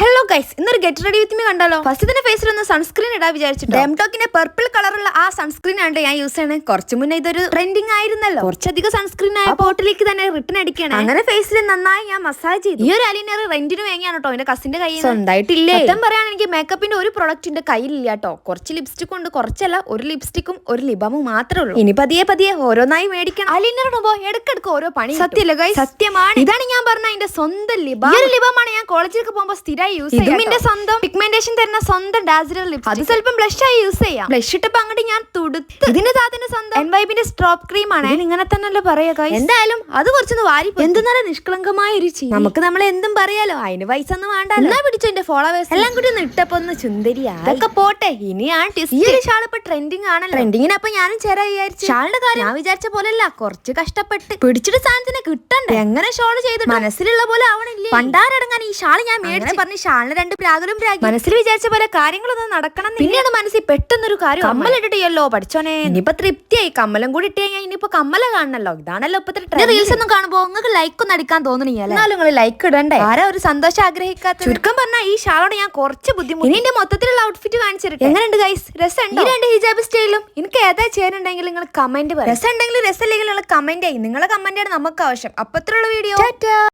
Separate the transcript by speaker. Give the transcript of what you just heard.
Speaker 1: Hello guys ഇന്നൊരു get ready with me കണ്ടാലോ? First തന്നെ ഫേസിൽ ഒന്ന് സൺസ്ക്രീൻ ഇടാ വിചാരിച്ചിട്ട്. ഡെംടോക്കിന്റെ പർപ്പിൾ കളറുള്ള ആ സൺസ്ക്രീൻ ആണ് ഞാൻ യൂസ് ചെയ്യണത് കുറച്ച് മുന്നേ ഇതൊരു ട്രെൻഡിങ് ആയിരുന്നല്ലോ. കുറച്ചധികം സൺസ്ക്രീൻ ആയ ബോട്ടിലേക്ക് തന്നെ റിട്ടേൺ അടിക്കണം അങ്ങനെ ഫേസിൽ നന്നായി ഞാൻ മസാജ് ചെയ്തു. ഈ ഒരു അലിനർ റെന്റിന് വാങ്ങിയാണ് കേട്ടോ എന്റെ കസിന്റെ കയ്യിൽ സ്വന്തമായിട്ടില്ലേ? സത്യം എനിക്ക് മേക്കപ്പിന്റെ ഒരു പ്രൊഡക്റ്റിന്റെ കയ്യിലില്ല കേട്ടോ കുറച്ച് ലിപ്സ്റ്റിക് ഉണ്ട് കുറച്ചല്ല ഒരു ലിപ്സ്റ്റിക്കും ഒരു ലിബമും മാത്രമേ ഉള്ളൂ. ഇനി പതിയെ പതിയെ ഓരോന്നായി മേടിക്കണം. ഇടുമ്പോ ഇടക്കിടക്ക് ഓരോ പണി സത്യല്ലേ ഗൈസ് സത്യമാണ്. ഇതാണ് ഞാൻ പറഞ്ഞ എന്റെ സ്വന്തം ലിബ ഈ ഒരു ലിബമാണ് ഞാൻ കോളേജിലേക്ക് പോകുമ്പോൾ സ്ഥിരമായി യൂസ് ചെയ്യും എന്റെ സ്വന്തം പിഗ്മെന്റേഷൻ തരുന്ന സ്വന്തം ഡാസിലർ ലിപ് അത് സ്വല്പം ബ്ലഷ് ആയി യൂസ് ചെയ്യാം. ബ്ലഷ് ഇട്ടപ്പോ അങ്ങോട്ട് ഞാൻ തുടുത്ത്. ഇതിന്റെ താത്തിന്റെ സ്വന്തം എൻ വൈബിന്റെ സ്ട്രോപ്പ് ക്രീം ആണ്. ഇങ്ങനെ തന്നെയല്ലേ പറയുക എന്തായാലും അത് കുറച്ചൊന്ന് വാരി എന്ത് നല്ല നിഷ്കളങ്കമായ ഒരു ചിരി നമുക്ക് നമ്മൾ എന്തും പറയാലോ. അതിന് പൈസ ഒന്നും വേണ്ട എന്നാ പിടിച്ചു എന്റെ ഫോളോവേഴ്സ് എല്ലാം കൂടി ഒന്ന് ഇട്ടപ്പോ ഒന്ന് ചുന്ദരിയാ അതൊക്കെ പോട്ടെ. ഇനിയാണ് ടിസ്റ്റ് ഈ ഒരു ഷാൾ ഇപ്പൊ ട്രെൻഡിങ് ആണല്ലോ. ട്രെൻഡിങ്ങിന് അപ്പൊ ഞാനും ചേരാ വിചാരിച്ചു. ഷാളിന്റെ കാര്യം ഞാൻ വിചാരിച്ച പോലെയല്ല കുറച്ച് കഷ്ടപ്പെട്ട്. പിടിച്ചിട്ട് സാധനത്തിന് കിട്ടണ്ടേ? എങ്ങനെ ഷോൾ ചെയ്ത് മനസ്സിലുള്ള പോലെ ആവണില്ലേ? പണ്ടാരടങ്ങാൻ ഈ ഷാൾ ഞാൻ മേടിച്ച് പറഞ്ഞ് ഷാളിന് രണ്ട് പ്രാഗലും പ്രാഗി. മനസ്സിൽ വിചാരിച്ച പോലെ കാര്യങ്ങളൊന്നും നടക്കണം പിന്നെയാണ് മനസ്സിൽ പെട്ടെന്നൊരു കാര്യം കമ്മൽ ഇട്ടിട്ടില്ലല്ലോ പഠിച്ചോനെ. ഇനിയിപ്പോ തൃപ്തിയായി. കമ്മലും കൂടി ഇട്ടേ ഞാൻ ഇനിയിപ്പോ കമ്മല കാണണല്ലോ. ഇതാണല്ലോ ഇപ്പത്തെ റീൽസ് ഒന്നും കാണുമ്പോ നിങ്ങൾക്ക് ലൈക്ക് ഒന്നും അടിക്കാൻ തോന്നണില്ല എന്നാലും നിങ്ങൾ ലൈക്ക് ഇടണ്ടേ? ആരാ ഒരു സന്തോഷം ആഗ്രഹിക്കാത്ത ചുരുക്കം പറഞ്ഞാൽ ഈ ഷാളോട് ഞാൻ കുറച്ച് ബുദ്ധിമുട്ട്. ഇനി എന്റെ മൊത്തത്തിലുള്ള ഔട്ട്ഫിറ്റ് കാണിച്ചിട്ട് എങ്ങനെയുണ്ട് ഗൈസ് രസമുണ്ട്? ഈ രണ്ട് ഹിജാബ് സ്റ്റൈലും എനിക്ക് ഏതാ ചേരുന്നുണ്ടെങ്കിൽ നിങ്ങൾ കമന്റ് രസം ഉണ്ടെങ്കിൽ രസമില്ലെങ്കിൽ നിങ്ങൾ കമന്റ് ആയി നിങ്ങളെ കമന്റ് ആണ് നമുക്ക് ആവശ്യം. അപ്പത്തിലുള്ള വീഡിയോ